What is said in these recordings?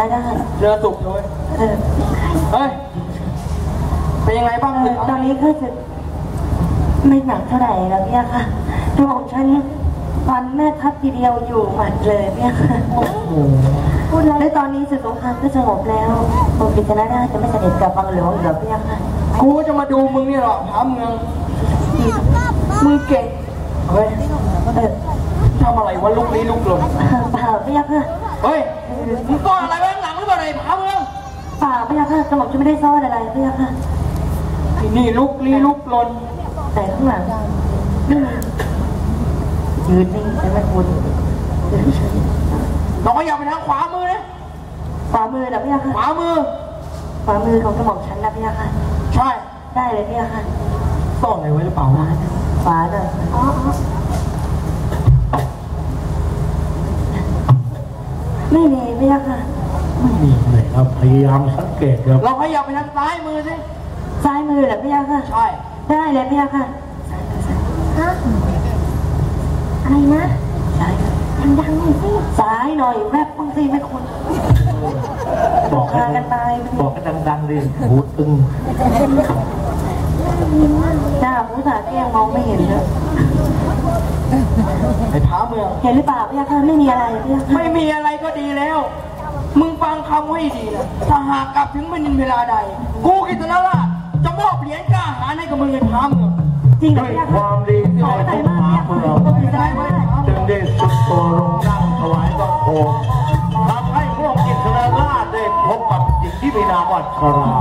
อยคงพยักข้างกิจนาได้เรือตุกเลยเออเฮ้ย เป็นยังไงบ้างเออตอนนี้ก็จะไม่หนักเท่าไหร่แล้วพี่ค่ะตัวของฉันฟันแม่ทัพทีเดียวอยู่หมัดเลยพี่ค่ะพูดแล้วและตอนนี้ศึกสงครามก็สงบแล้วผมกิจนาได้จะไม่เสด็จกลับบังหลวงอีกแล้วพี่ค่ะกูจะมาดูมึงเนี่ยหรอถามเมืองมึงเก่งเฮ้ยเออทำอะไรวะลุกลี้ลุกลน เปล่าพี่ค่ะเฮ้ยมึงซ่อนอะไรไว้ข้างหลังหรือเปล่าไอ้ถามเมืองเปล่าพี่ค่ะสมองจะไม่ได้ซ่อนอะไรพี่ค่ะไอ้นี่ลุกลี้ลุกลนแต่ข้างหลังนี่ไงยืนนิ่งแต่ไม่คุณยืนเฉยน้องอย่าไปทางขวามือนะขวามือนะพี่ค่ะขวามือขวามือของกระหม่อมฉันนะพี่ค่ะใช่ได้เลยพี่ค่ะซ่อนอะไรไว้หรือเปล่าวะขวาหน่อยอ๋ออ๋อ ไม่มีพี่ค่ะ ไม่มีเลยครับพยายามสังเกตครับเราขยับไปทางซ้ายมือสิซ้ายมือเหรอพี่ค่ะ ใช่ ได้เลยพี่ค่ะฮะอะไรนะซ้ายมือดังๆหน่อยสิซ้ายหน่อยแวบบ้างสิไม่คุณบอกให้พากันตายไปบอกให้ดังๆดิหูตึงหน้าผู้สาแกล้งมองไม่เห็นเลย ไอ้ถามเมือง เห็นหรือเปล่าพี่ค่ะไม่มีอะไรพี่ค่ะไม่มีอะไรก็ดีแล้ว มึงฟังคำไว้ดีนะถ้าหากกลับถึงแผ่นดินเวลาใด กูกิตนาราชจะมอบเหรียญกล้าหาญให้กับมึงในท้าเมือง จริงเหรอด้วยพี่คค่ะวามดีที่ขอได้ใจทุกมากมาพี่เมืองขอบคุณใจมากจึงได้สุดตัวลงนั่งถวายบังคมทำให้พวกกิจนาราชได้พบกับหญิงที่มีนามว่าชรา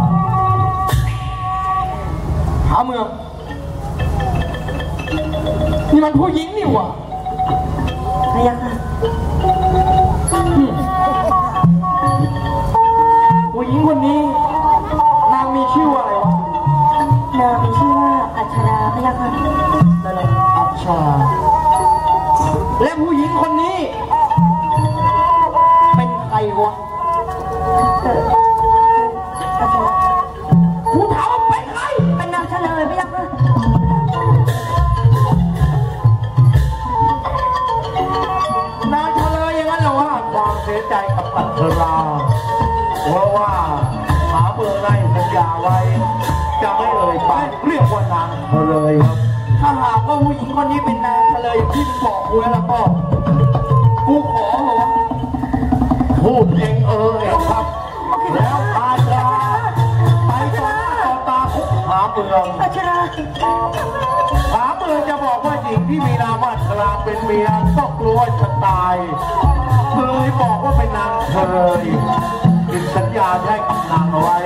ท้าเมืองนี่ มันผู้หญิงนี่หว่าพี่ค่ะผู้หญิงคนนี้ นางมีชื่อว่าอะไรวะ นามมีชื่อว่าอัชราพี่ค่ะนั่นแหละอัชชาและผู้หญิงคนนี้ เป็นใครวะ ใจกับอัชราเพราะว่าหาเมืองในสัญญาไว้ จะไม่เอ่ยปากเรียกว่านางเฉลยครับ ถ้าหากว่าผู้หญิงคนนี้เป็นนางเฉลยที่มึงบอกกูแล้วก็กูขอเหรอพูดเองเออเองครับ แล้วพาชาไปต่อหน้าต่อตาคุกหาเมืองอัชราหาเมืองจะบอกว่าหญิงที่มีนามว่าชราเป็นเมียก็กลัวจะตาย เคยบอกว่าเป็นนางเคยติดสัญญาให้กับนางเอาไว้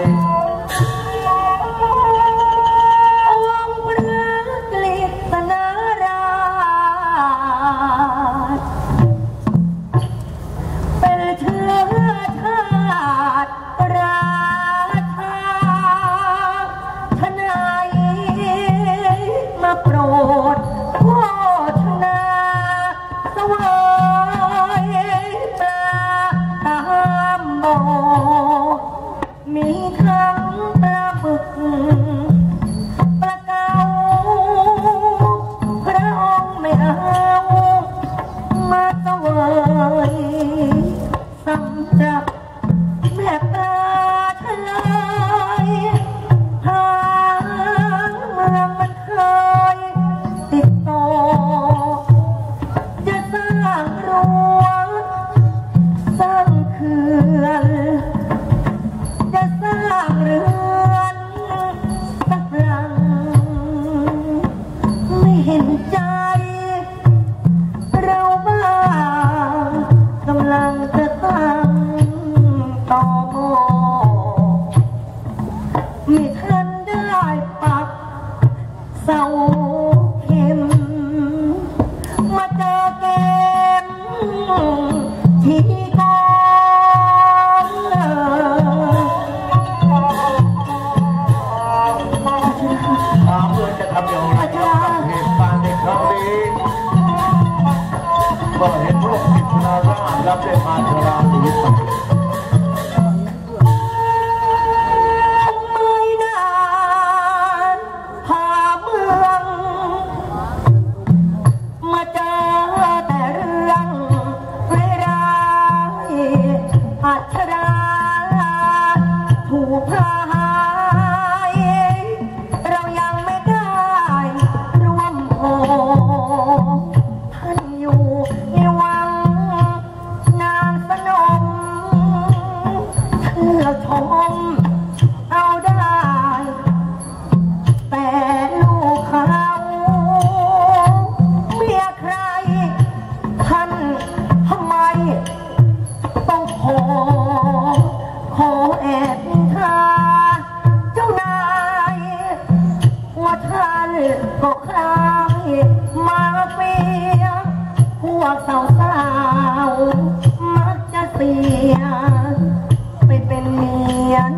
ขื่าเกครายมาเฟียพวกสาวสาวมักจะเสีย ไปเป็นเมียน